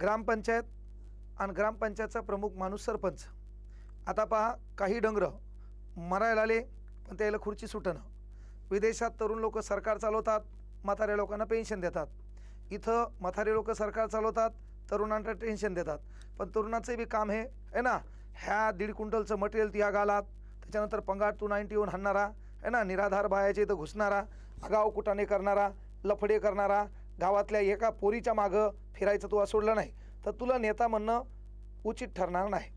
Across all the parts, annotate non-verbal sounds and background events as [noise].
ग्रामपंचायत आणि ग्रामपंचायतचा प्रमुख माणूस सरपंच. आता पहा काही डंगरं मरायला आले पण त्याला खुर्ची सुटणं. विदेशात तरुण लोक सरकार चालवतात म्हाताऱ्या लोकांना पेन्शन देतात. इथं म्हातारे लोक सरकार चालवतात तरुणांना टेन्शन देतात. पण तरुणाचं बी काम हे आहे ना ह्या दीड क्विंटलचं मटेरियल त्या गालात त्याच्यानंतर पंगाट टू नाईन्टी येऊन हाणणारा आहे ना निराधार बायाच्या इथं घुसणारा आगाव कुटाने करणारा लफडे करणारा गावातल्या एका पोरीच्या मागं फिरायचं तू सोडलं नाही तर तुला नेता म्हणणं उचित ठरणार नाही.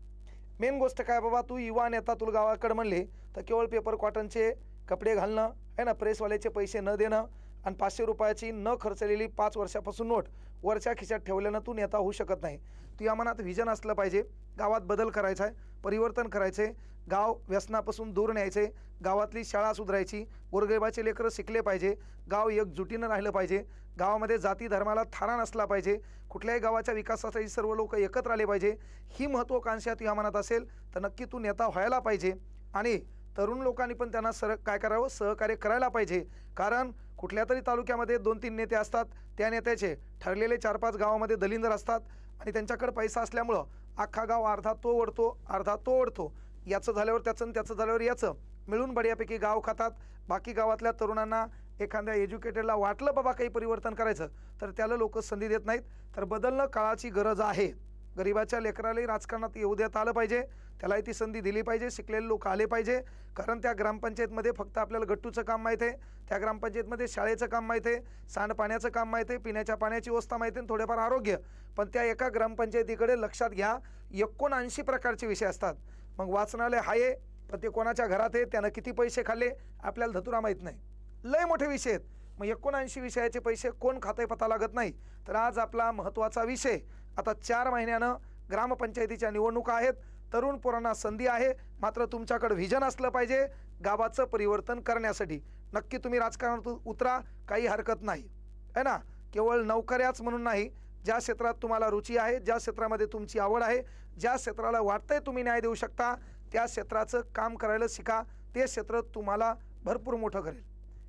मेन गोष्ट काय बाबा तू युवा नेता तुला गावाकडे म्हणले तर केवळ पेपर कॉटनचे कपडे घालणं आहे ना प्रेसवाल्याचे पैसे न देणं आणि पाचशे रुपयाची न खर्चलेली पाच वर्षापासून नोट वरच्या खिशात ठेवल्यानं तू नेता होऊ शकत नाही. तुझ्या मनात व्हिजन असलं पाहिजे. गावात बदल करायचा आहे परिवर्तन करायचे गाव व्यसनापासून दूर न्यायचे गावातली शाळा सुधारायची. गोरगरिबाचे लेकरं शिकले पाहिजे. गाव एकजुटीनं राहिलं पाहिजे. गावामध्ये जाती धर्माला थारा नसला पाहिजे. कुठल्याही गावाच्या विकासासाठी सर्व लोक एकत्र आले पाहिजे. ही महत्त्वाकांक्षा तुझ्या मनात असेल तर नक्की तू नेता व्हायला पाहिजे. आणि तरुण लोकांनी पण त्यांना सर काय करावं? सहकार्य करायला पाहिजे. कारण कुठल्या तरी तालुक्यामध्ये दोन तीन नेते असतात. त्या नेत्याचे ठरलेले चार पाच गावामध्ये दलिंदर असतात आणि त्यांच्याकडे पैसा असल्यामुळं अख्खा गाव अर्धा तो ओढतो अर्धा तो ओढतो याचं झाल्यावर त्याचं आणि त्याचं झाल्यावर याचं. मिळून बढियापैकी गाव खातात. बाकी गावातल्या तरुणांना एखाद्या एज्युकेटेडला वाटलं बाबा काही परिवर्तन करायचं तर त्याला लोक संधी देत नाहीत. तर बदलणं काळाची गरज आहे. गरिबाच्या लेकरालाही राजकारणात येऊ देत आलं पाहिजे. त्यालाही ती संधी दिली पाहिजे शिकलेले लोक आले पाहिजे. कारण त्या ग्रामपंचायतमध्ये फक्त आपल्याला गट्टूचं काम माहीत आहे. त्या ग्रामपंचायतमध्ये शाळेचं काम माहीत आहे. सांडपाण्याचं काम माहीत आहे. पिण्याच्या पाण्याची व्यवस्था माहीत आहे थोडेफार आरोग्य. पण त्या एका ग्रामपंचायतीकडे लक्षात घ्या एकोणऐंशी प्रकारचे विषय असतात. मग वाचनालय आहे पण ते कोणाच्या घरात आहे? त्यानं किती पैसे खाल्ले? आपल्याला धतुरा माहीत नाही. लय मोठे विषय आहेत. मग एकोणऐंशी विषयाचे पैसे कोण खाते पता लागत नाही. तर आज आपला महत्त्वाचा विषय आता चार महिन्यानं ग्रामपंचायतीच्या निवडणुका आहेत. तरुण पोरांना संधी आहे. मात्र तुमच्याकडे व्हिजन असलं पाहिजे गावाचं परिवर्तन करण्यासाठी. नक्की तुम्ही राजकारणात उतरा काही हरकत नाही. आहे ना? केवळ नोकऱ्याच म्हणून नाही. ज्या क्षेत्रात तुम्हाला रुची आहे ज्या क्षेत्रामध्ये तुमची आवड आहे ज्या क्षेत्राला वाटतंय तुम्ही न्याय देऊ शकता त्या क्षेत्राचं काम करायला शिका. ते क्षेत्र तुम्हाला भरपूर मोठं करेल.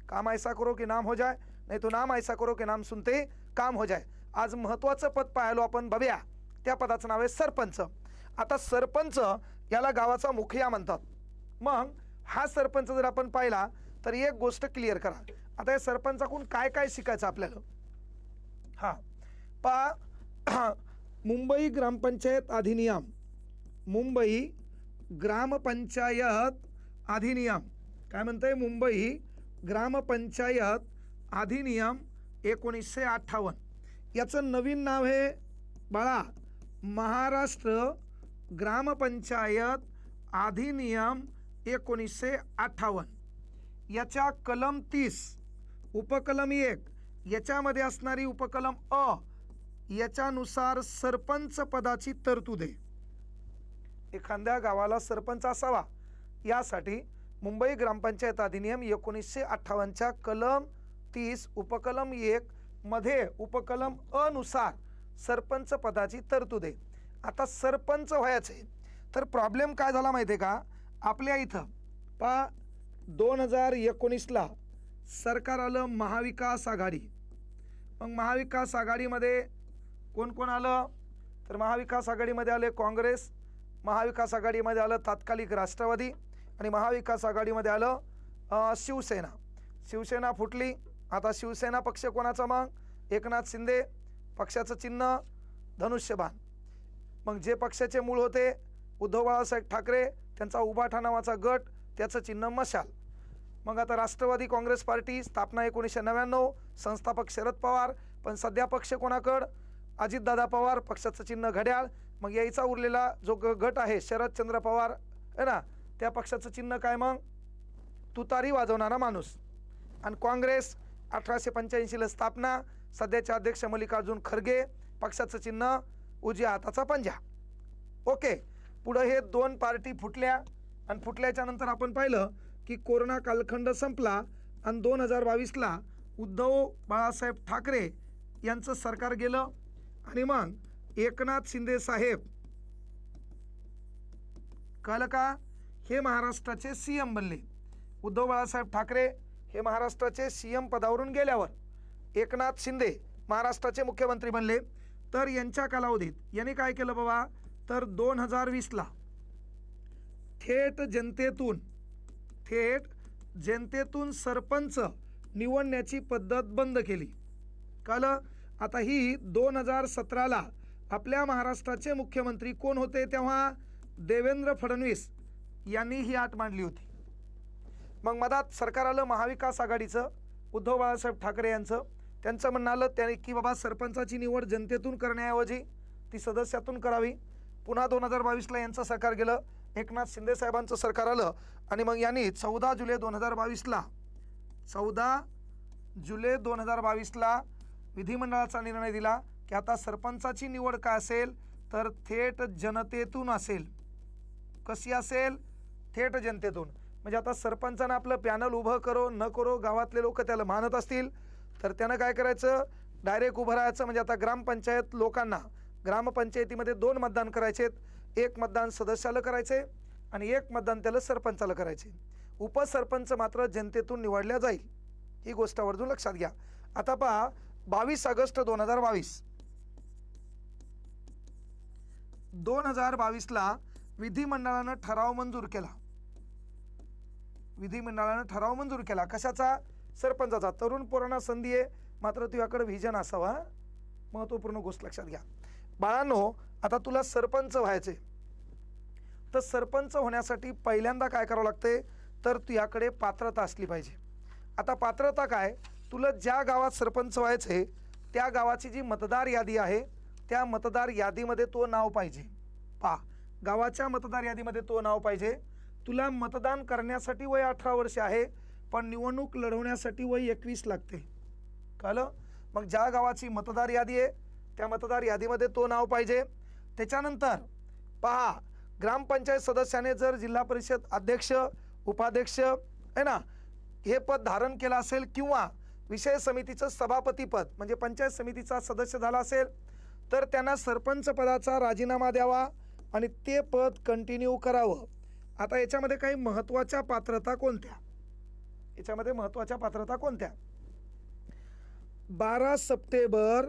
काम ऐसा करो की नाम हो जाए नाही तो नाम ऐसा करो की नाम सुनते ही काम हो जाए आज महत्त्वाचं पद पाहिलो आपण बघूया. त्या पदाचं नाव आहे सरपंच. आता सरपंच याला गावाचा मुखिया म्हणतात. मग हा सरपंच जर आपण पाहिला तर एक गोष्ट क्लिअर करा. आता या सरपंचाकडून काय काय शिकायचं आपल्याला? हां. पा [clears throat] मुंबई ग्रामपंचायत अधिनियम. मुंबई ग्रामपंचायत अधिनियम. काय म्हणतंय? मुंबई ग्रामपंचायत अधिनियम एकोणीसशे अठ्ठावन्न. याचं नवीन नाव आहे बाळा महाराष्ट्र ग्रामपंचायत अधिनियम एकोणीसशे अठ्ठावन्न. याच्या कलम तीस उपकलम एक याच्यामध्ये असणारी उपकलम अ याच्यानुसार सरपंच पदाची तरतूद. आहे एखाद्या गावाला सरपंच असावा यासाठी मुंबई ग्रामपंचायत अधिनियम एकोणीसशे अठ्ठावन्नच्या कलम तीस उपकलम एक मध्ये उपकलम अनुसार सरपंच पदाची तरतूद. आहे आता सरपंच व्हायचं. आहे तर प्रॉब्लेम काय झाला माहिती आहे का? आपल्या इथं पा दोन हजार एकोणीसला सरकार आलं महाविकास आघाडी. मग महाविकास आघाडीमध्ये कोण कोण आलं? तर महाविकास आघाडीमध्ये आले काँग्रेस महाविकास आघाडीमध्ये आलं तात्कालिक राष्ट्रवादी आणि महाविकास आघाडीमध्ये आलं शिवसेना. शिवसेना फुटली. आता शिवसेना पक्ष कोणाचा मग? एकनाथ शिंदे. पक्षाचं चिन्ह धनुष्यबाण. मग जे पक्षाचे मूळ होते उद्धव बाळासाहेब ठाकरे त्यांचा उभाठा नावाचा गट त्याचं चिन्ह मशाल. मग आता राष्ट्रवादी काँग्रेस पार्टी स्थापना एकोणीसशे नव्याण्णव संस्थापक शरद पवार पण सध्या पक्ष कोणाकड? अजितदादा पवार पक्षाचं चिन्ह घड्याळ. मग यायचा उरलेला जो ग गट आहे शरदचंद्र पवार आहे ना? त्या पक्षाचं चिन्ह काय मग? तुतारी वाजवणारा माणूस. आणि काँग्रेस अठराशे पंच्याऐंशीला स्थापना. सध्याचे अध्यक्ष मल्लिकार्जुन खरगे. पक्षाचं चिन्ह उजव्या हाताचा पंजा. ओके पुढं हे दोन पार्टी फुटल्या. आणि फुटल्याच्या नंतर आपण पाहिलं की कोरोना कालखंड संपला आणि दोन हजार बावीसला उद्धव बाळासाहेब ठाकरे यांचं सरकार गेलं. आणि मग एकनाथ शिंदे साहेब. कळलं का? हे महाराष्ट्राचे सी एम बनले. उद्धव बाळासाहेब ठाकरे हे महाराष्ट्राचे सी एम पदावरून गेल्यावर एकनाथ शिंदे महाराष्ट्राचे मुख्यमंत्री बनले. तर यांच्या कालावधीत यांनी काय केलं बाबा? तर दोन हजार वीसला थेट जनतेतून थेट जनतेतून सरपंच निवडण्याची पद्धत बंद केली. कळलं? आता ही दोन हजार सतराला आपल्या महाराष्ट्राचे मुख्यमंत्री कोण होते तेव्हा? देवेंद्र फडणवीस यांनी ही आट मांडली होती. मग मधात सरकार आलं महाविकास आघाडीचं उद्धव बाळासाहेब ठाकरे यांचं. त्यांचं म्हणणं आलं त्याने की बाबा सरपंचाची निवड जनतेतून करण्याऐवजी ती सदस्यातून करावी. पुन्हा दोन हजार बावीसला यांचं सरकार गेलं एकनाथ शिंदे साहेबांचं सरकार आलं आणि मग यांनी चौदा जुलै दोन हजार बावीसला चौदा जुलै दोन हजार बावीसला विधिमंडळाचा निर्णय दिला की आता सरपंचाची निवड काय असेल तर थेट जनतेतून असेल. कशी असेल? थेट जनतेतून. म्हणजे आता सरपंचानं आपलं पॅनल उभं करो न करो गावातले लोक त्याला मानत असतील. तर त्यानं काय करायचं? डायरेक्ट उभं राहायचं. म्हणजे आता ग्रामपंचायत लोकांना ग्रामपंचायतीमध्ये दोन मतदान करायचेत. एक मतदान सदस्याला करायचे आणि एक मतदान त्याला सरपंचाला करायचे उपसरपंच मात्र जनतेतून निवडल्या जाईल. ही गोष्ट आवर्जून लक्षात घ्या. आता पहा बावीस ऑगस्ट दोन हजार बावीस. दोन हजार बावीसला विधिमंडळानं ठराव मंजूर केला. विधिमंडळानं ठराव मंजूर केला. कशाचा? सरपंचाचा. तरुण पोरांना संधी आहे. मात्र तुझ्याकडे व्हिजन असावा. महत्त्वपूर्ण गोष्ट लक्षात घ्या. बाळांनो आता तुला सरपंच व्हायचे तर सरपंच होण्यासाठी पहिल्यांदा काय करावं लागते तर तुझ्याकडे पात्रता असली पाहिजे. आता पात्रता काय? तुला ज्या गावात सरपंच व्हायचे त्या गावाची जी मतदार यादी आहे त्या मतदार यादीमध्ये तो नाव पाहिजे. पा गावाच्या मतदार यादीमध्ये तो नाव पाहिजे. तुला मतदान करण्यासाठी वय अठरा वर्ष आहे पण निवडणूक लढवण्यासाठी वय एकवीस लागते. कळलं? मग ज्या गावाची मतदार यादी आहे त्या मतदार यादीमध्ये तो नाव पाहिजे. त्याच्यानंतर पहा ग्रामपंचायत सदस्याने जर जिल्हा परिषद अध्यक्ष उपाध्यक्ष आहे ना हे पद धारण केलं असेल किंवा विषय समितीचं सभापतीपद म्हणजे पंचायत समितीचा सदस्य झाला असेल तर त्यांना सरपंच पदाचा राजीनामा द्यावा आणि ते पद कंटिन्यू करावं. आता याच्यामध्ये काही महत्त्वाच्या पात्रता कोणत्या? याच्यामध्ये महत्त्वाच्या पात्रता कोणत्या? बारा सप्टेंबर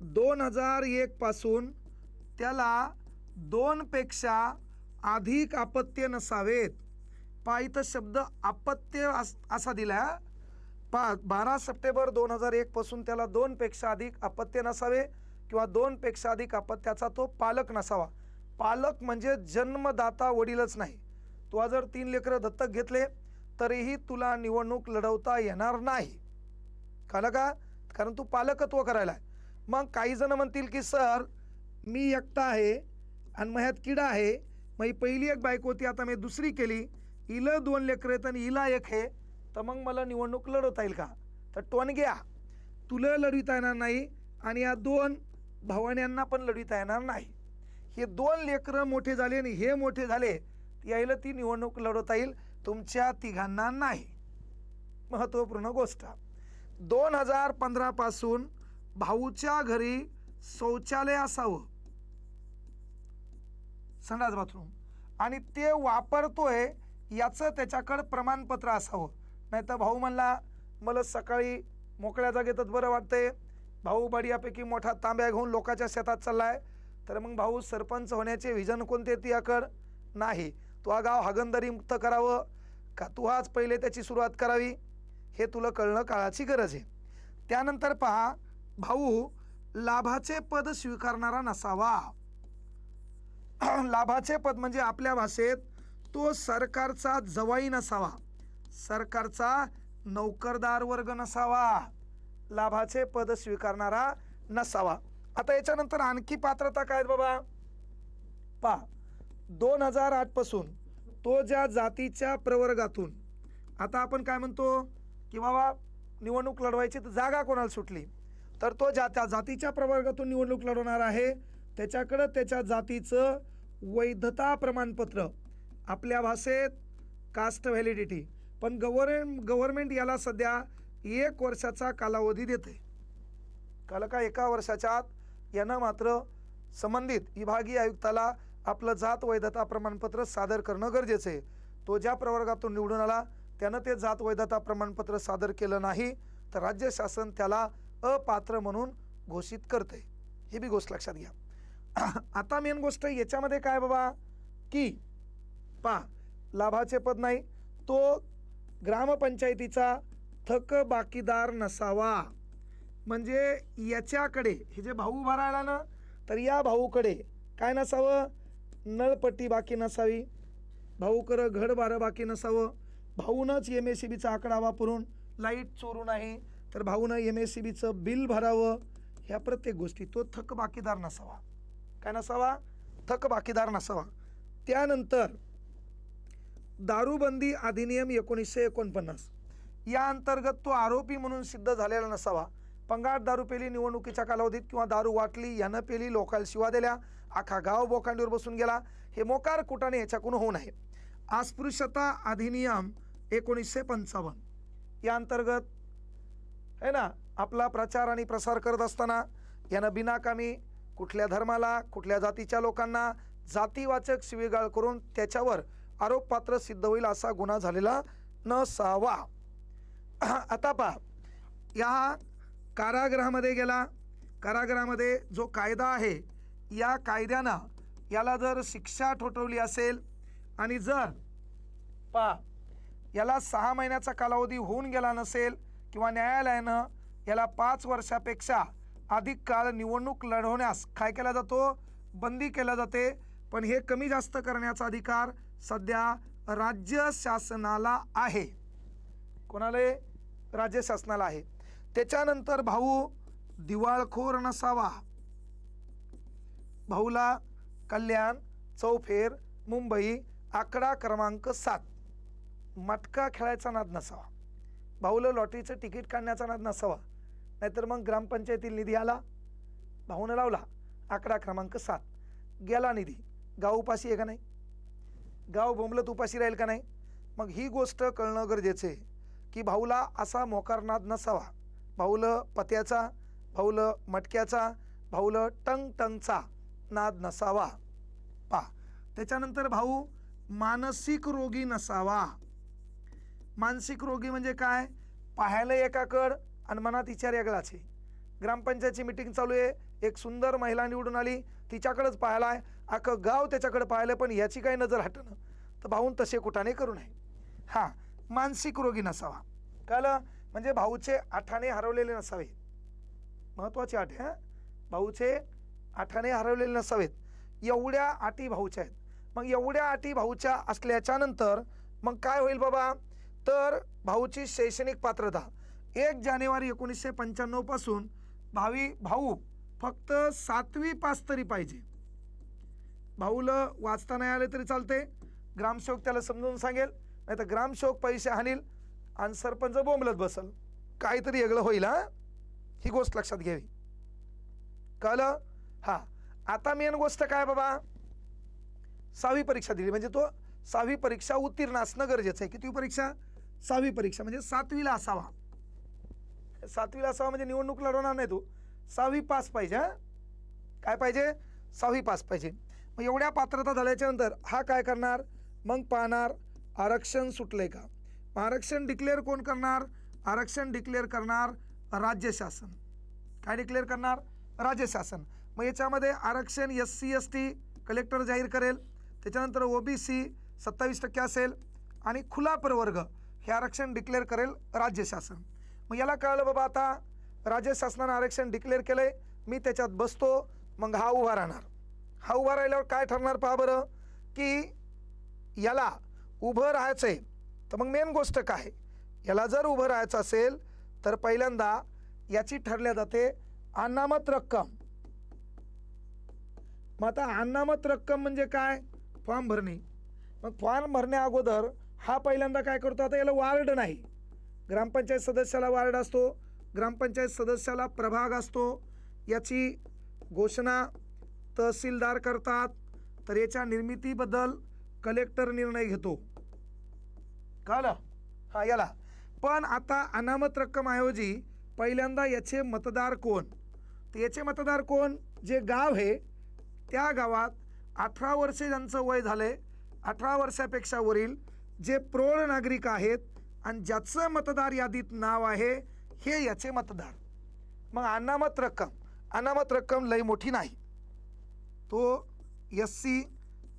दोन हजार एकपासून त्याला दोनपेक्षा अधिक अपत्य नसावेत. पा इथं शब्द अपत्य अस असा दिला पा बारा सप्टेंबर दोन हजार एकपासून त्याला दोनपेक्षा अधिक अपत्य नसावे किंवा दोनपेक्षा अधिक अपत्याचा तो पालक नसावा. पालक म्हणजे जन्मदाता वडीलच नाही. तुला जर तीन लेकरं दत्तक घेतले तरीही तुला निवडणूक लढवता येणार नाही. कळलं का? कारण तू पालकत्व करायला आहे मग काही जण म्हणतील की सर मी एकटा आहे आणि मग ह्यात किडा आहे. मग ही पहिली एक बायको होती आता मी दुसरी केली. हिला दोन लेकरं आहेत आणि हिला एक आहे. तर मग मला निवडणूक लढवता येईल का? तर टोनग्या तुला लढविता येणार नाही आणि या दोन भवान्यांना पण लढविता येणार नाही. हे दोन लेकरं मोठे झाले आणि हे मोठे झाले यायला ती निवडणूक लढवता येईल तुमच्या तिघांना नाही. महत्त्वपूर्ण गोष्ट. दोन हजार पंधरापासून भाऊच्या घरी शौचालय असावं. संडास बाथरूम. आणि ते वापरतोय याचं त्याच्याकडं प्रमाणपत्र असावं. नाही तर भाऊ म्हणला मला सकाळी मोकळ्या जागेतच बरं वाटतंय. भाऊ बडियापैकी मोठा तांब्या घेऊन लोकांच्या शेतात चाललाय. तर मग भाऊ सरपंच होण्याचे व्हिजन कोणते तुझ्याकडं नाही. तू हा गाव हागंदरी मुक्त करावं का तू हाच पहिले त्याची सुरुवात करावी? हे तुला कळणं काळाची गरज आहे. त्यानंतर पहा भाऊ लाभाचे पद स्वीकारणारा नसावा. [clears throat] लाभाचे पद म्हणजे आपल्या भाषेत तो सरकारचा जवाई नसावा. सरकारचा नोकरदार वर्ग नसावा. लाभाचे पद स्वीकारणारा नसावा. आता याच्यानंतर आणखी पात्रता काय आहेत बाबा? पा दोन हजार आठपासून तो ज्या जातीच्या प्रवर्गातून आता आपण काय म्हणतो की बाबा निवडणूक लढवायची तर जागा कोणाला सुटली? तर तो ज्या त्या जातीच्या प्रवर्गातून निवडणूक लढवणार आहे त्याच्याकडं त्याच्या जातीचं वैधता प्रमाणपत्र आपल्या भाषेत कास्ट व्हॅलिडिटी. पण गव्हर्न गव्हर्नमेंट याला सध्या एक वर्षाचा कालावधी देते काल का एका वर्षाच्या आत यानं मात्र संबंधित विभागीय आयुक्ताला आपलं जात वैधता प्रमाणपत्र सादर करणं गरजेचं आहे. तो ज्या प्रवर्गातून निवडून आला त्यानं ते जात वैधता प्रमाणपत्र सादर केलं नाही तर राज्य शासन त्याला अपात्र म्हणून घोषित करते हे बी गोष्ट लक्षात घ्या. [clears throat] आता मेन गोष्ट याच्यामध्ये काय बाबा? की पा लाभाचे पद नाही तो ग्रामपंचायतीचा थक बाकीदार नसावा. म्हणजे याच्याकडे हे जे भाऊ उभा राहिला ना तर या भाऊकडे काय नसावं? नळपट्टी बाकी नसावी. भाऊकर घड बारं बाकी नसावं. भाऊनच एम एस सी बीचा आकडा वापरून लाइट चोरून आहे. तर भाऊनं एम एस सी बीचं बिल भरावं. ह्या प्रत्येक गोष्टी तो थक बाकीदार नसावा. काय नसावा? थक बाकीदार नसावा. त्यानंतर दारूबंदी अधिनियम एकोणीसशे एकोणपन्नास. या अंतर्गत तो आरोपी म्हणून सिद्ध झालेला नसावा. पंगाट दारू पेली निवडणुकीच्या कालावधीत किंवा दारू वाटली यानं पेली लोकाल शिवा दिल्या. अख्खा गाव बोकांडीवर बसून गेला. हे मोकार कुटाने याच्याकडून होऊ नये. अस्पृश्यता अधिनियम एकोणीसशे पंचावन्न. या अंतर्गत आहे ना आपला प्रचार आणि प्रसार करत असताना यानं बिनाकामी कुठल्या धर्माला कुठल्या जातीच्या लोकांना जातीवाचक शिवीगाळ करून त्याच्यावर आरोपपात्र सिद्ध होईल असा गुन्हा झालेला नसावा. [clears throat] आता पहा या कारागृहामध्ये गेला. कारागृहामध्ये जो कायदा आहे या कायद्यानं याला जर शिक्षा ठोठवली असेल आणि जर पा याला सहा महिन्याचा कालावधी होऊन गेला नसेल किंवा न्यायालयानं याला पाच वर्षापेक्षा अधिक काळ निवडणूक लढवण्यास काय केला जातो? बंदी केल्या जाते. पण हे कमी जास्त करण्याचा अधिकार सध्या राज्य शासनाला आहे. कोणाला राज्य शासनाला आहे. त्याच्यानंतर भाऊ दिवाळखोर नसावा. भाऊला कल्याण चौफेर मुंबई आकडा क्रमांक सात. मटका खेळायचा नाद नसावा. भाऊला लॉटरीचं तिकीट काढण्याचा नाद नसावा. नाहीतर मग ग्रामपंचायतील निधी आला. भाऊनं लावला आकडा क्रमांक सात. गेला निधी. गाव उपाशी आहे का नाही? गाव बोंबलत उपाशी राहील का नाही? मग ही गोष्ट कळणं गरजेचं आहे की भाऊला असा मोकार नाद नसावा. भाऊलं पत्याचा भाऊलं मटक्याचा भाऊलं टंग टंगचा नाद नसावा. पा. त्याच्यानंतर भाऊ मानसिक रोगी नसावा. मानसिक रोगी म्हणजे काय? पाहायला एकाकड आणि मनात विचार वेगळाच आहे ग्रामपंचायतची मिटिंग चालू आहे. एक सुंदर महिला निवडून आली. तिच्याकडंच पाहायला आहे. अख्खं गाव त्याच्याकडे पाहिलं पण याची काही नजर हटणं. तर भाऊन तसे कुठाने करू नये. हां. मानसिक रोगी नसावा. कळलं? म्हणजे भाऊचे आठाने हरवलेले नसावे महत्त्वाची आठ आहे हां? भाऊचे आठाने हरवलेले नसावेत. एवढ्या अटी भाऊच्या आहेत. मग एवढ्या अटी भाऊच्या असल्याच्यानंतर मग काय होईल बाबा? तर भाऊची शैक्षणिक पात्रता. एक जानेवारी एकोणीसशे पंच्याण्णवपासून भावी भाऊ फक्त सातवी पास तरी पाहिजे. भाऊला वाचता नाही आले तरी चालते. ग्रामसेवक त्याला समजून सांगेल. नाही तर ग्रामसेवक पैसे आणील आणि सरपंच बोंबलत बसल. काहीतरी वेगळं होईल हा? ही गोष्ट लक्षात घ्यावी. कळलं? हा. आता मेन गोष्ट काय बाबा? सहावी परीक्षा दिली. म्हणजे तो सहावी परीक्षा उत्तीर्ण असणं गरजेचं आहे. किती परीक्षा? सहावी परीक्षा. म्हणजे सातवीला असावा. सातवीला असावा म्हणजे निवडणूक लढवणार नाही तो. सहावी पास पाहिजे हा? काय पाहिजे? सहावी पास पाहिजे. मग एवढ्या पात्रता झाल्याच्यानंतर हा काय करणार? मग पाहणार आरक्षण सुटलं आहे का? आरक्षण डिक्लेअर कोण करणार? आरक्षण डिक्लेअर करणार राज्य शासन. काय डिक्लेअर करणार? राज्य शासन. मग याच्यामध्ये आरक्षण S C S T collector जाहीर करेल. त्याच्यानंतर ओ बी सी सत्तावीस टक्के असेल. आणि खुला प्रवर्ग हे आरक्षण डिक्लेअर करेल राज्य शासन. मग याला कळलं बाबा आता राज्य शासनानं आरक्षण डिक्लेअर आहे मी त्याच्यात बसतो. मग हा उभा राहणार. हा उभा राहिल्यावर काय ठरणार पहा बरं? की याला उभं राहायचं आहे तर मग मेन गोष्ट काय? याला जर उभं राहायचं असेल तर पहिल्यांदा याची ठरल्या जाते अनामत रक्कम. मग आता अनामत रक्कम म्हणजे काय? फॉर्म भरणे. मग फॉर्म भरण्या अगोदर हा पहिल्यांदा काय करतो? आता याला वार्ड नाही. ग्रामपंचायत सदस्याला वार्ड असतो. ग्रामपंचायत सदस्याला प्रभाग असतो. याची घोषणा तहसीलदार करतात. तर याच्या निर्मितीबद्दल कलेक्टर निर्णय घेतो. कळलं हां याला. पण आता अनामत रक्कमऐवजी पहिल्यांदा याचे मतदार कोण? तर याचे मतदार कोण? जे गाव आहे त्या गावात अठरा वर्षे ज्यांचं वय झालंय अठरा वर्षापेक्षा वरील जे प्रौढ नागरिक आहेत आणि ज्याचं मतदार यादीत नाव आहे हे याचे मतदार. मग अनामत रक्कम अनामत रक्कम लई मोठी नाही. तो एस सी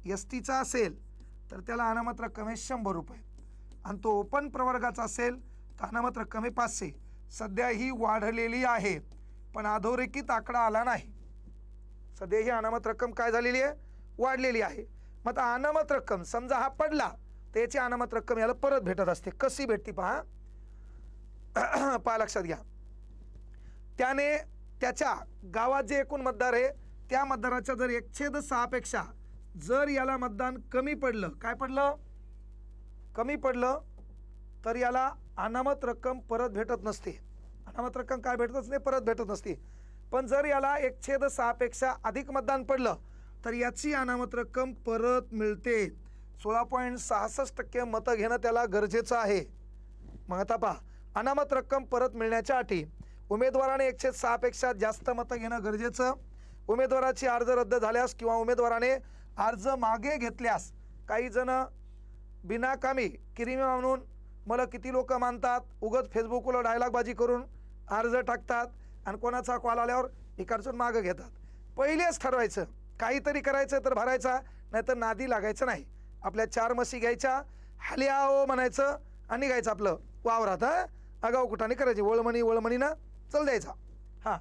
एस टीचा असेल तर त्याला अनामत रक्कम आहे शंभर रुपये. आणि तो ओपन प्रवर्गाचा असेल तर अनामत रक्कम आहे पाचशे. सध्या ही वाढलेली आहे पण अधोरेखित आकडा आला नाही. सध्या ही अनामत रक्कम काय झालेली आहे? वाढलेली आहे. मग आता अनामत रक्कम समजा हा पडला तर याची अनामत रक्कम याला परत भेटत असते. कशी भेटते पहा? [clears throat] पहा लक्षात घ्या. त्याने त्याच्या गावात जे एकूण मतदार आहे त्या मतदाराच्या जर एकछेद सहापेक्षा जर याला मतदान कमी पडलं काय पडलं? कमी पडलं तर याला अनामत रक्कम परत भेटत नसते. अनामत रक्कम काय भेटतच नाही परत भेटत नसते. पण जर याला एकछेद सहापेक्षा अधिक मतदान पडलं तर याची अनामत रक्कम परत मिळते. सोळा पॉईंट सहासष्ट टक्के मतं घेणं त्याला गरजेचं आहे. मग आता पहा अनामत रक्कम परत मिळण्याच्या अटी उमेदवाराने एकशे सहापेक्षा जास्त मतं घेणं गरजेचं. उमेदवाराची अर्ज रद्द झाल्यास किंवा उमेदवाराने अर्ज मागे घेतल्यास काही जण बिनाकामी किरिमी म्हणून मला किती लोक मानतात उगत फेसबुकवर डायलॉगबाजी करून अर्ज टाकतात आणि कोणाचा कॉल आल्यावर इकडसून मागं घेतात. पहिलेच ठरवायचं काहीतरी करायचं तर भरायचा नाहीतर नादी लागायचं नाही. आपल्या चार मशी घ्यायच्या हल्या ओ म्हणायचं आणि निघायचं आपलं वावरात हां? अगाव कुठाने करायची? वळमणी वळमणीनं चल द्यायचा. हां.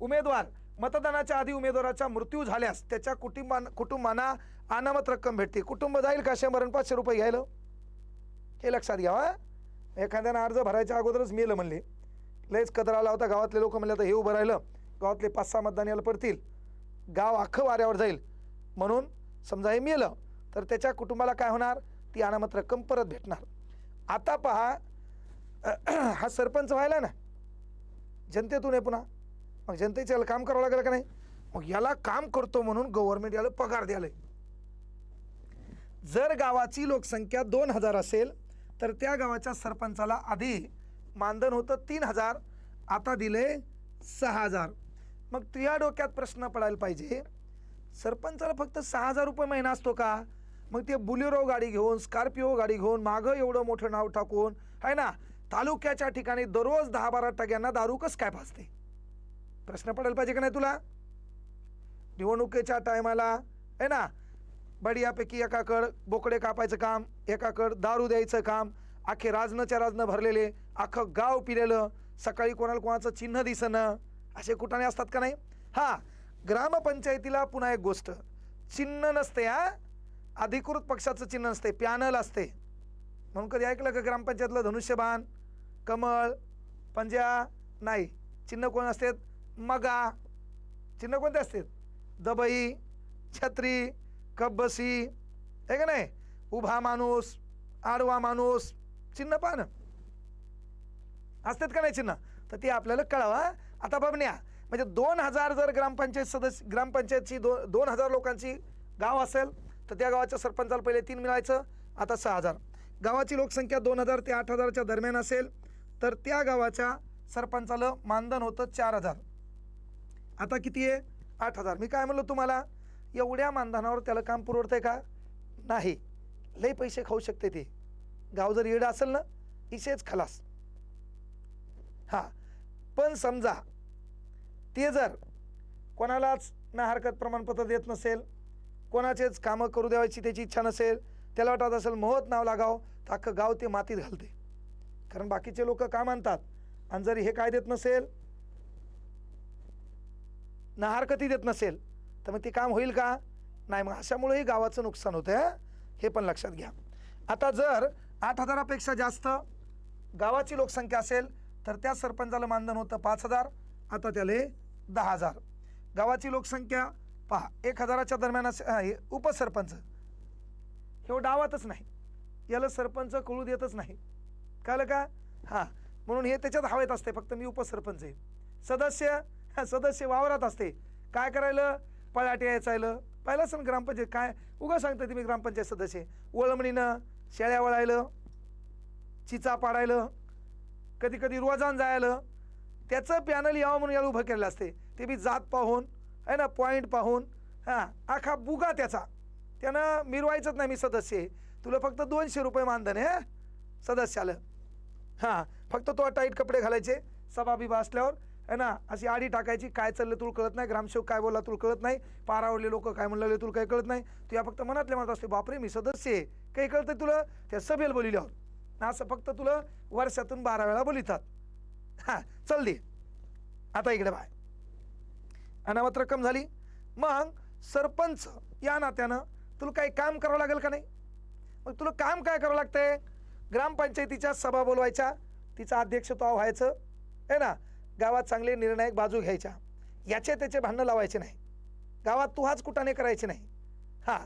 उमेदवार मतदानाच्या आधी उमेदवाराचा मृत्यू झाल्यास त्याच्या कुटुंबां कुटुंबांना अनामत रक्कम भेटते. कुटुंब जाईल का शंभर पाचशे रुपये घ्यायला? हे लक्षात घ्यावा एखाद्यानं अर्ज भरायच्या अगोदरच मेलं म्हणले. लयच कदर आला होता गावातले लोक म्हणले आता हे उभं राहिलं. गावातले पाच सहा मतदान याला पडतील. गाव अख्खं वाऱ्यावर जाईल. म्हणून समजा हे मेलं तर त्याच्या कुटुंबाला काय होणार? ती अनामत रक्कम परत भेटणार. आता पहा [clears throat] हा सरपंच व्हायला ना. जनतेतून आहे पुन्हा. मग जनतेचं याला काम करावं लागेल का नाही? मग याला काम करतो म्हणून गव्हर्मेंट याला पगार द्यायला जर गावाची लोकसंख्या दोन हजार असेल तर त्या गावाच्या सरपंचाला आधी मानधन होतं तीन हजार आता दिले सहा हजार. मग तुझ्या डोक्यात प्रश्न पडायला पाहिजे सरपंचाला फक्त सहा हजार रुपये महिना असतो का? मग ते बुलेरो गाडी घेऊन स्कॉर्पिओ गाडी घेऊन मागं एवढं मोठं नाव टाकून आहे ना तालुक्याच्या ठिकाणी दररोज दहा बारा टक्क्यांना दारू कसं काय भासते प्रश्न पडायला पाहिजे का नाही तुला? निवडणुकीच्या टायमाला आहे ना बडियापैकी एकाकड बोकडे कापायचं काम एकाकड दारू द्यायचं काम. अख्खे राजनंच्या राजनं भरलेले अख्खं गाव पिलेलं. सकाळी कोणाला कोणाचं चिन्ह दिसणं. असे कुठाने असतात का नाही? हां ग्रामपंचायतीला पुन्हा एक गोष्ट. चिन्ह नसते हा? अधिकृत पक्षाचं चिन्ह नसते पॅनल असते. म्हणून कधी ऐकलं का ग्रामपंचायतलं धनुष्यबाण कमळ पंजा? नाही. चिन्ह कोण असतात? मगा. चिन्ह कोणते असतात? दबई छत्री कब्बसी आहे का नाही? उभा माणूस आडवा माणूस चिन्ह पान असतात का नाही चिन्ह? तर ते आपल्याला कळावा आता बघण्या म्हणजे दोन हजार जर ग्रामपंचायत सदस्य ग्रामपंचायतची दो दोन हजार लोकांची गाव असेल तर त्या गावाच्या सरपंचाला पहिले तीन मिळायचं आता सहा हजार. गावाची लोकसंख्या दोन हजार ते आठ हजारच्या दरम्यान असेल तर त्या गावाच्या सरपंचाला मानधन होतं चार हजार. आता किती आहे? आठ हजार. मी काय म्हणलो तुम्हाला? एवढ्या मानधनावर त्याला काम पुरवडतंय का? नाही. लई पैसे खाऊ शकते ते. गाव जर येड असेल ना इसेच खलास. हां. पण समजा ते जर कोणालाच ना हरकत प्रमाणपत्र देत नसेल कोणाचेच कामं करू द्यायची त्याची इच्छा नसेल त्याला वाटत असेल मोहत नाव लागाव तर अख्खं गाव ते मातीत घालते. कारण बाकीचे लोक का मानतात? आणि जर हे काय देत नसेल ना हरकती देत नसेल तर मग ते काम होईल का? नाही मग अशामुळेही गावाचं नुकसान होतं हे? पण लक्षात घ्या. आता जर आठ हजारापेक्षा जास्त गावाची लोकसंख्या असेल तर त्या सरपंचाला मानधन होतं पाच हजार आता त्याला दहा हजार. गावाची लोकसंख्या पहा एक हजाराच्या दरम्यान असे हे उपसरपंच. हे हो डावातच नाही. याला सरपंच कळू देतच नाही. कळलं का? हां. म्हणून हे त्याच्यात हवेत असते फक्त मी उपसरपंच आहे. सदस्य सदस्य वावरात असते. काय करायला? पळाटे यायचायलं पाहिलं असेल ग्रामपंचायत काय? उगा सांगतं तुम्ही ग्रामपंचायत सदस्य. वळमणीनं शेळ्या वळायलं चिचा पाडायलं कधी कधी रोजान जायलं. त्याचं पॅनल यावं म्हणून याला उभं केलेलं असते. ते बी जात पाहून आहे ना पॉईंट पाहून. हां आखा बुगा त्याचा. त्यानं मिरवायचंच नाही मी सदस्य. आहे तुला फक्त दोनशे रुपये मानधन आहे हं? सदस्याला. हां फक्त तो टाईट कपडे घालायचे. सभा बिभा असल्यावर आहे ना? अशी आडी टाकायची काय चाललं तुला कळत नाही? ग्रामसेवक काय बोलला तुला कळत नाही? पारावरले लोक काय म्हणले तुला काही कळत नाही? तू या फक्त मनातले म्हणत असते. बापरे मी सदस्य आहे. काही कळतं तुला? त्या सभेला बोलिल्यावर असं फक्त तुला वर्षातून बारा वेळा बोलितात. हां चल दे. आता इकडे बाय. अनामत रक्कम झाली. मग सरपंच या नात्यानं तुला काही काम करावं लागेल का नाही? मग तुला काम काय करावं लागतंय? ग्रामपंचायतीच्या सभा बोलवायच्या. तिचा अध्यक्ष तो व्हायचं. आहे ना? गावात चांगले निर्णायक बाजू घ्यायच्या. याचे त्याचे भांडणं लावायचे नाही. गावात तू हाच कुटाने करायचे नाही. हां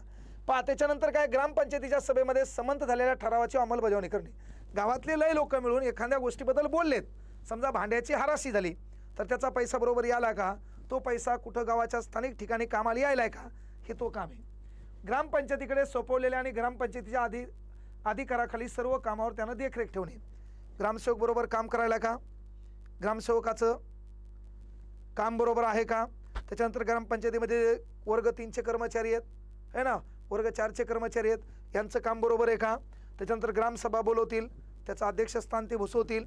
पहा त्याच्यानंतर काय ग्रामपंचायतीच्या सभेमध्ये समंत झालेल्या ठरावाची अंमलबजावणी करणे. गावातले लय लोक मिळून एखाद्या गोष्टीबद्दल बोललेत. समजा भांड्याची हाराशी झाली तर त्याचा पैसा बरोबर याला का? तो पैसा कुठं गावाच्या स्थानिक ठिकाणी कामाला यायला आहे का? हे तो काम आहे. ग्रामपंचायतीकडे सोपवलेल्या आणि ग्रामपंचायतीच्या आधी अधिकाराखाली सर्व कामावर त्यानं देखरेख ठेवणे. ग्रामसेवकबरोबर काम करायला का? ग्रामसेवकाचं काम बरोबर आहे का? त्याच्यानंतर ग्रामपंचायतीमध्ये वर्ग तीनचे कर्मचारी आहेत है ना? वर्ग चारचे कर्मचारी आहेत यांचं काम बरोबर आहे का? त्याच्यानंतर ग्रामसभा बोलवतील त्याचं अध्यक्षस्थान ते भुसवतील.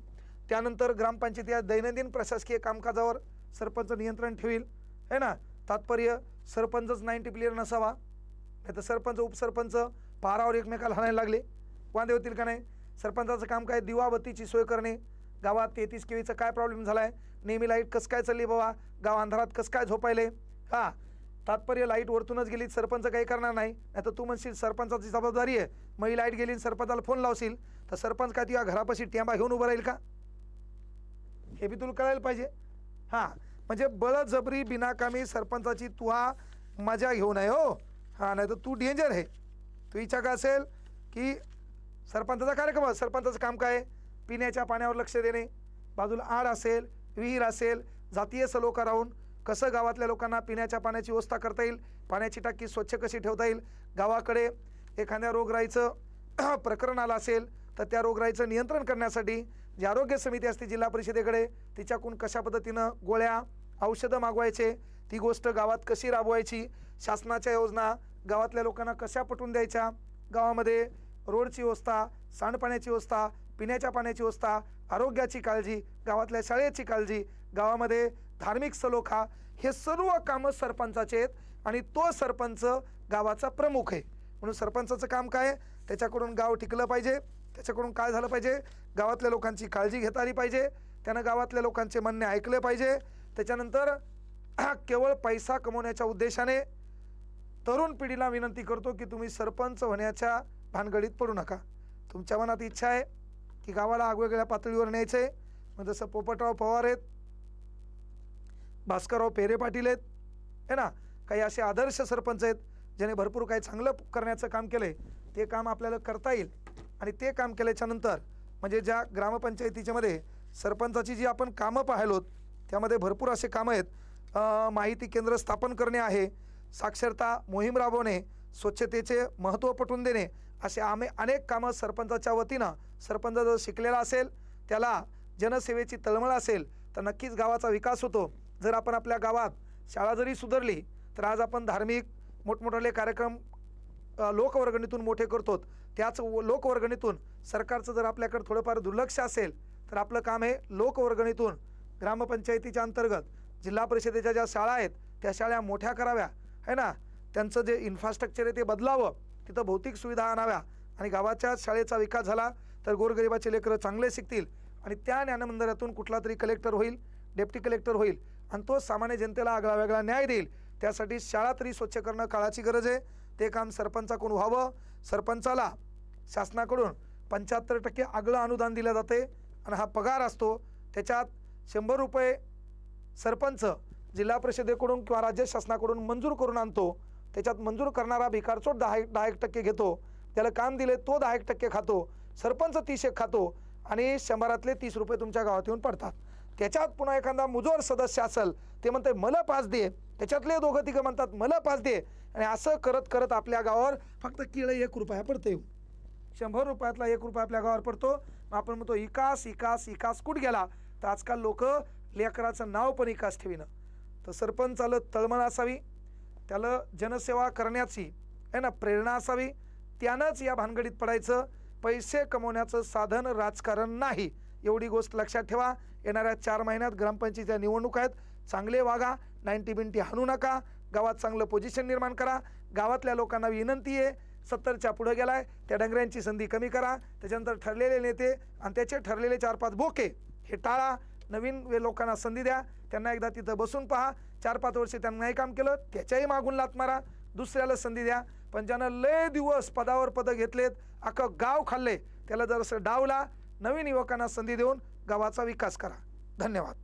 त्यानंतर ग्रामपंचायती या दैनंदिन प्रशासकीय कामकाजावर सरपंच नियंत्रण ठेवील है ना? तात्पर्य सरपंचच नाईन्टी प्लेअर नसावा. नाही तर सरपंच उपसरपंच पारावर एकमेकाला हाणायला लागले. वांदे होतील का नाही? सरपंचाचं काम काय? दिवाबत्तीची सोय करणे. गावात तेहतीस केवीचा काय प्रॉब्लेम झाला आहे नेहमी लाइट कसं काय चालली बाबा? गाव अंधारात कसं काय झोपायले? हां तात्पर्य लाइट वरतूनच गेली सरपंच काही करणार नाही. नाही तर तू म्हणशील सरपंचाची जबाबदारी आहे. मग ही लाइट गेली सरपंचाला फोन लावशील. तर सरपंच काय तुझ्या घरापाशी टेंबा घेऊन उभं राहील का? हे बी तुला कळायला पाहिजे. हां म्हणजे बळजबरी बिनाकामी सरपंचाची तू हा मजा घेऊ नये हो. हां नाही तर तू डेंजर आहे. तू इच्छा का असेल की सरपंचाचा कार्यक्रम आहे. सरपंचाचं काम काय आहे? पिण्याच्या पाण्यावर लक्ष देणे. बाजूला आड असेल विहीर असेल जातीय सलोखा राहून कसं गावातल्या लोकांना पिण्याच्या पाण्याची व्यवस्था करता येईल पाण्याची टाकी स्वच्छ कशी ठेवता येईल? गावाकडे एखाद्या रोगराईचं [clears throat] प्रकरण आलं असेल तर त्या रोगराईचं नियंत्रण करण्यासाठी जी आरोग्य समिती असते जिल्हा परिषदेकडे तिच्याकडून कशा पद्धतीनं गोळ्या औषधं मागवायचे ती गोष्ट गावात कशी राबवायची शासनाच्या योजना गावातल्या लोकांना कशा पटवून द्यायच्या गावामध्ये रोडची व्यवस्था सांडपाण्याची व्यवस्था पिण्याच्या पाण्याची व्यवस्था आरोग्याची काळजी गावातल्या शाळेची काळजी गावामध्ये धार्मिक सलोखा हे सर्व कामं सरपंचाचे आहेत आणि तो सरपंच गावाचा प्रमुख आहे. म्हणून सरपंचाचं काम काय? आहे? त्याच्याकडून गाव टिकलं पाहिजे त्याच्याकडून काय झालं पाहिजे? गावातल्या लोकांची काळजी घेता आली पाहिजे त्यानं गावातल्या लोकांचे म्हणणे ऐकले पाहिजे. त्याच्यानंतर [clears throat] केवळ पैसा कमवण्याच्या उद्देशाने तरुण पिढीला विनंती करतो की तुम्ही सरपंच होण्याच्या भानगडीत पडू नका. तुमच्या मनात इच्छा आहे की गावाला आगवेगळ्या पातळीवर न्यायचं आहे. मग जसं पोपटराव पवार आहेत भास्करराव पेरे पाटील आहेत है ना? काही असे आदर्श सरपंच आहेत ज्याने भरपूर काही चांगलं करण्याचं काम केलं आहे ते काम आपल्याला करता येईल. आणि ते काम केल्याच्यानंतर म्हणजे ज्या ग्रामपंचायतीच्यामध्ये सरपंचाची जी आपण कामं पाहिलोत त्यामध्ये भरपूर असे कामं आहेत. माहिती केंद्र स्थापन करणे आहे साक्षरता मोहीम राबवणे स्वच्छतेचे महत्त्व पटवून देणे असे आम्ही अनेक कामं सरपंचाच्या वतीनं सरपंच जर शिकलेला असेल त्याला जनसेवेची तळमळ असेल तर नक्कीच गावाचा विकास होतो. जर आपण आपल्या गावात शाळा जरी सुधारली तर आज आपण धार्मिक मोठमोठाले कार्यक्रम लोकवर्गणीतून मोठे करतो त्याच व- लोकवर्गणीतून सरकारचं जर आपल्याकडे थोडंफार दुर्लक्ष असेल तर आपलं काम हे लोकवर्गणीतून ग्रामपंचायतीच्या अंतर्गत जिल्हा परिषदेच्या ज्या शाळा आहेत त्या शाळा मोठ्या कराव्या. है ना? त्यांचं जे इन्फ्रास्ट्रक्चर आहे ते बदलावं. तिथं भौतिक सुविधा आणाव्या. आणि गावाच्या शाळेचा विकास झाला तर गोरगरिबाचे लेकरं चांगले शिकतील. आणि त्या ज्ञानमंदिरातून कुठला तरी कलेक्टर होईल डेप्टी कलेक्टर होईल. आणि तो सामान्य जनतेला आगळा वेगळा न्याय देईल. त्यासाठी शाळा तरी स्वच्छ करणं काळाची गरज आहे. ते काम सरपंचाकडून व्हावं? सरपंचाला. शासनाकडून पंच्याहत्तर टक्के आगळं अनुदान दिलं जाते. आणि हा पगार असतो. त्याच्यात शंभर रुपये सरपंच जिल्हा परिषदेकडून किंवा राज्य शासनाकडून मंजूर करून आणतो. त्याच्यात मंजूर करणारा भिकारचोट दहा एक दहा एक टक्के घेतो. त्याला काम दिले तो दहा एक टक्के खातो. सरपंच तीस एक खातो. आणि शंभरातले तीस रुपये तुमच्या गावात येऊन पडतात. त्याच्यात पुन्हा एखादा मुजोर सदस्य असेल ते म्हणते मला पाच दे. त्याच्यातले दोघं तिघं म्हणतात मला पाच दे. आणि असं करत करत आपल्या गावावर फक्त किळ एक रुपया पडते. शंभर रुपयातला एक रुपया आपल्या गावावर पडतो. मग आपण म्हणतो इकास इकास इकास कुठ गेला? तर आजकाल लोक लेकराचं नाव पण इकास ठेवीनं. तर सरपंचाला तळमळ असावी. त्याला जनसेवा करण्याची आहे ना प्रेरणा असावी. त्यानंच या भानगडीत पडायचं. पैसे कमवण्याचं साधन राजकारण नाही. एवढी गोष्ट लक्षात ठेवा. येणाऱ्या चार महिन्यात ग्रामपंचायतीच्या निवडणूक आहेत. चांगले वागा. नाईन्टी बिंटी हाणू नका. गावात चांगलं पोझिशन निर्माण करा. गावातल्या लोकांना विनंती आहे. सत्तरच्या पुढे गेलाय. त्या डंगऱ्यांची संधी कमी करा. त्याच्यानंतर ठरलेले नेते आणि त्याचे ठरलेले चार पाच बोके हे टाळा. नवीन वे लोकांना संधी द्या. त्यांना एकदा तिथं बसून पहा. चार पाच वर्षे त्यांनी नाही काम केलं त्याच्याही मागून लात मारा दुसऱ्याला संधी द्या. पण ज्यानं लय दिवस पदावर पदं घेतलेत अख्खं गाव खाल्ले त्याला जरासं डावला नवीन युवकांना संधी देऊन गावाचा विकास करा. धन्यवाद.